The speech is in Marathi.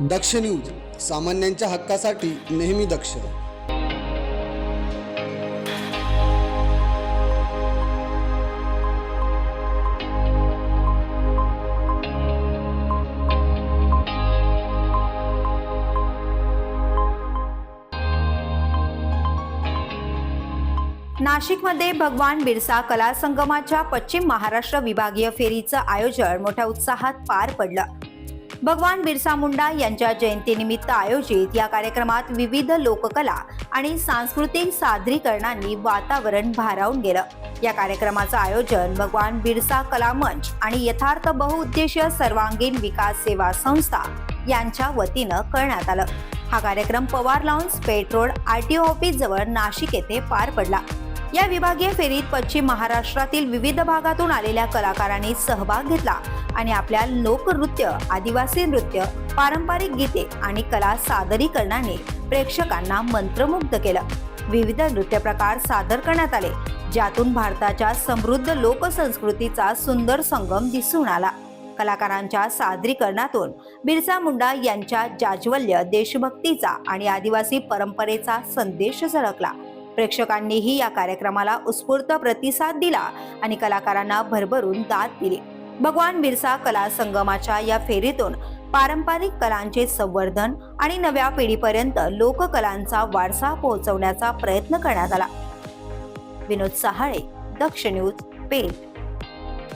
दक्ष न्यूज सामान्यांच्या हक्कासाठी नेहमी दक्ष. नाशिकमध्ये भगवान बिरसा कला संगमाच्या पश्चिम महाराष्ट्र विभागीय फेरीचं आयोजन मोठ्या उत्साहात पार पडलं. भगवान बिरसा मुंडा यांच्या जयंतीनिमित्त आयोजित या कार्यक्रमात विविध लोककला आणि सांस्कृतिक सादरीकरणांनी वातावरण भारावून गेलं. या कार्यक्रमाचं आयोजन भगवान बिरसा कला मंच आणि यथार्थ बहुउद्देशीय सर्वांगीण विकास सेवा संस्था यांच्या वतीनं करण्यात आलं. हा कार्यक्रम Pawar lawns Peth road RTO office जवळ नाशिक येथे पार पडला. या विभागीय फेरीत पश्चिम महाराष्ट्रातील विविध भागातून आलेल्या कलाकारांनी सहभाग घेतला आणि आपल्या लोकनृत्य आदिवासी नृत्य पारंपरिक गीते आणि कला सादरीकरणाने प्रेक्षकांना मंत्रमुग्ध केलं. विविध नृत्य प्रकार सादर करण्यात आले ज्यातून भारताच्या समृद्ध लोकसंस्कृतीचा सुंदर संगम दिसून आला. कलाकारांच्या सादरीकरणातून बिरसा मुंडा यांच्या जाज्वल्य देशभक्तीचा आणि आदिवासी परंपरेचा संदेश झळकला प्रेक्षकांनीही या कार्यक्रमाला उत्स्फूर्त प्रतिसाद दिला आणि कलाकारांना भरभरून दाद दिली. भगवान बिरसा कला संगमाच्या या फेरीतून पारंपरिक कलांचे संवर्धन आणि नव्या पिढीपर्यंत लोककलांचा वारसा पोहोचवण्याचा प्रयत्न करण्यात आला. विनोद सहाळे दक्ष न्यूज पेठ.